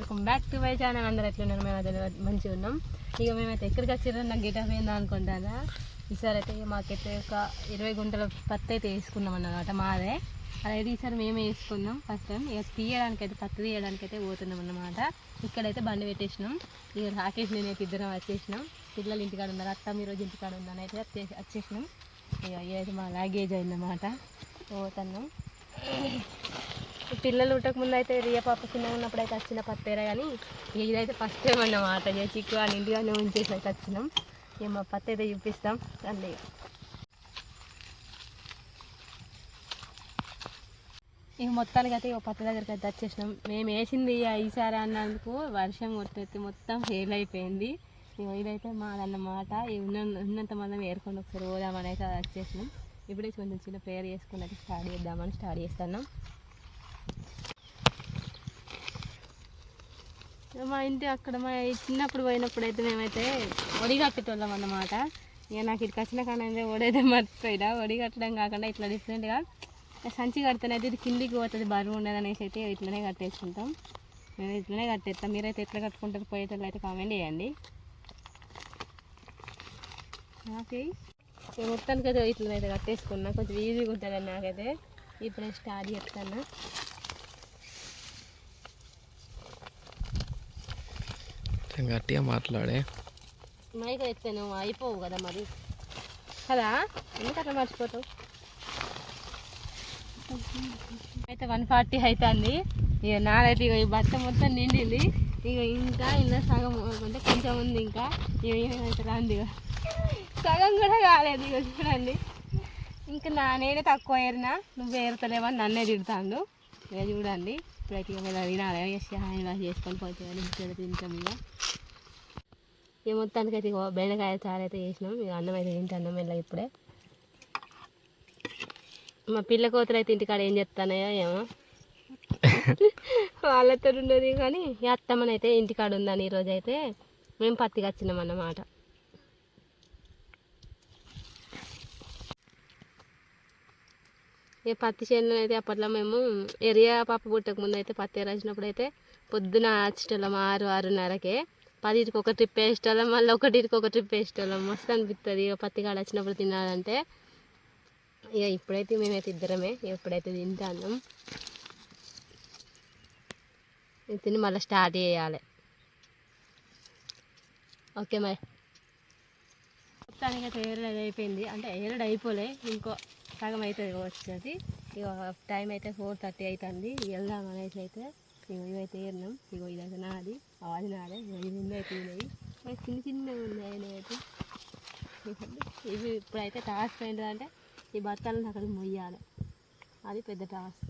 Welcome back to my channel. అందరు ఎట్లున్నారు మేము అదే మంచిగా ఉన్నాం. ఇక మేమైతే ఎక్కడికి వచ్చారో నాకు గిటప్ ఏందా అనుకుంటానా ఈసారి అయితే ఇక మాకైతే ఒక ఇరవై గుంటల పత్తి అయితే వేసుకున్నాం అన్నమాట మాదే. అదైతే ఈసారి మేమే వేసుకున్నాం ఫస్ట్ టైం. ఇక తీయడానికి అయితే పత్తి తీయడానికి అయితే పోతున్నాం అన్నమాట. ఇక్కడైతే బండి పెట్టేసినాం. ఇక రాకేష్ నేనైతే ఇద్దరం వచ్చేసినాం. పిల్లలు ఇంటికాడ ఉన్నారు. అత్త మీరోజు ఇంటికాడ ఉందని అయితే వచ్చేసినాం. ఇక ఇదైతే మా లాగేజ్ అయిందన్నమాట. పోతున్నాం. పిల్లలు పుట్టక ముందు అయితే రియ పాప చిన్నగా ఉన్నప్పుడు అయితే వచ్చిన పత్తేరా కానీ ఇదైతే ఫస్ట్ టైం అన్నమాట ఇక చిక్కు అని ఇంటిగానే ఉంచేసి అయితే వచ్చినాం. ఇక మా పత్తి అయితే చూపిస్తాం. అండి ఇక మొత్తానికి అయితే ఇక పత్తి దగ్గరికి అయితే వచ్చేసినాం. మేము వేసింది ఈసారి అన్నందుకు వర్షం కొట్టేసి మొత్తం ఫెయిల్ అయిపోయింది. ఇక ఇదైతే మాదన్నమాట ఉన్న ఉన్నంత మందం ఏరుకొని ఒకసారి పోదామని అయితే వచ్చేసినాం. ఇప్పుడే కొంచెం చిన్న ప్రేయర్ చేసుకుని అయితే స్టార్ట్ చేద్దామని స్టార్ట్ చేస్తున్నాం. మా ఇంటి అక్కడ మా చిన్నప్పుడు పోయినప్పుడు అయితే మేమైతే ఒడి కట్టేటోళ్ళం అన్నమాట. ఇక నాకు ఇక్కడికి వచ్చిన కానీ ఒడైతే మర్చిపోయినా. ఒడి కట్టడం కాకుండా ఇట్లా డిఫరెంట్గా సంచి కడితేనైతే ఇది కిందికి పోతుంది బరువు ఉండదు అనేసి అయితే ఇట్లనే కట్టేసుకుంటాం. మేము ఇట్లనే కట్టేస్తాం. మీరైతే ఎట్లా కట్టుకుంటారు పోయేటోళ్ళు అయితే కామెంట్ చేయండి. ఓకే. మొత్తానికి అయితే ఇట్లనైతే కట్టేసుకున్నా. కొంచెం ఈజీగా ఉంటుంది నాకైతే ఇప్పుడే స్టార్ట్ చెప్తాను కొంచెం గట్టిగా మాట్లాడే. మైక్ అయితే నువ్వు అయిపోవు కదా మరి. కదా? ఎందుకు అట్లా మర్చిపోతావు? అయితే వన్ ఫార్టీ అవుతుంది ఇక నాదైతే ఇక ఈ బట్ట మొత్తం నిండింది. ఇక ఇంకా ఇలా సగం అంటే కొంచెం ఉంది ఇంకా. ఇక ఏమైతే రాంది ఇక. సగం కూడా కాలేదు ఇక చూడండి. ఇంకా నా నేనే తక్కువ ఏరినా. నువ్వు ఏరుతలేవని నన్నే తిడతాను ఇక చూడండి. ఇప్పుడైతే ఇక మీద తినాలి. ఇలా చేసుకొని పోతే తింటాం ఇక. ఇక మొత్తానికి అయితే బెండకాయ చారు అయితే చేసినాం. ఇక అన్నం అయితే తింటాను మెల్ల ఇప్పుడే. మా పిల్ల కోతలు అయితే ఇంటికాడ ఏం చెప్తానయో ఏమో. వాళ్ళతో ఉండదు కానీ అత్తమ్మని అయితే ఇంటికాడ ఉందని ఈరోజు అయితే మేము పత్తికి వచ్చినాం అన్నమాట. ఈ పత్తి చేనులో అయితే అప్పట్లో మేము ఎరియా పాప పుట్టక ముందు అయితే పత్తి రాసినప్పుడు అయితే పొద్దున వచ్చేటోళ్ళం ఆరు ఆరున్నరకే. పదిటికి ఒక ట్రిప్ వేసేటోళ్ళం మళ్ళీ ఒకటికి ఒక ట్రిప్ వేసేటోళ్ళం మస్తు అనిపిస్తుంది ఇక పత్తి కాడ వచ్చినప్పుడు తినాలంటే. ఇక ఇప్పుడైతే మేమైతే ఇద్దరమే ఎప్పుడైతే తింటాన్నాం. తిని మళ్ళీ స్టార్ట్ చేయాలి. ఓకే మరి. మొత్తానికి అయితే ఏరుడు అయిపోయింది. అంటే ఏరుడు అయిపోలే ఇంకో సగం అవుతుంది వచ్చేది ఇక టైం అయితే ఫోర్ థర్టీ అవుతుంది వెళ్దాం అనేసి అయితే. ఇగో ఇవైతే ఏరినాం. ఇగో ఇదైతే నాది. అది నాదే. ఇగో ఇది అయితే ఉన్నాయి ఇవి చిన్న చిన్నగా ఉన్నాయి అయితే. ఇవి ఇప్పుడైతే టాస్క్ ఏంటంటే ఈ బత్తాలను అక్కడికి మొయ్యాలి. అది పెద్ద టాస్క్.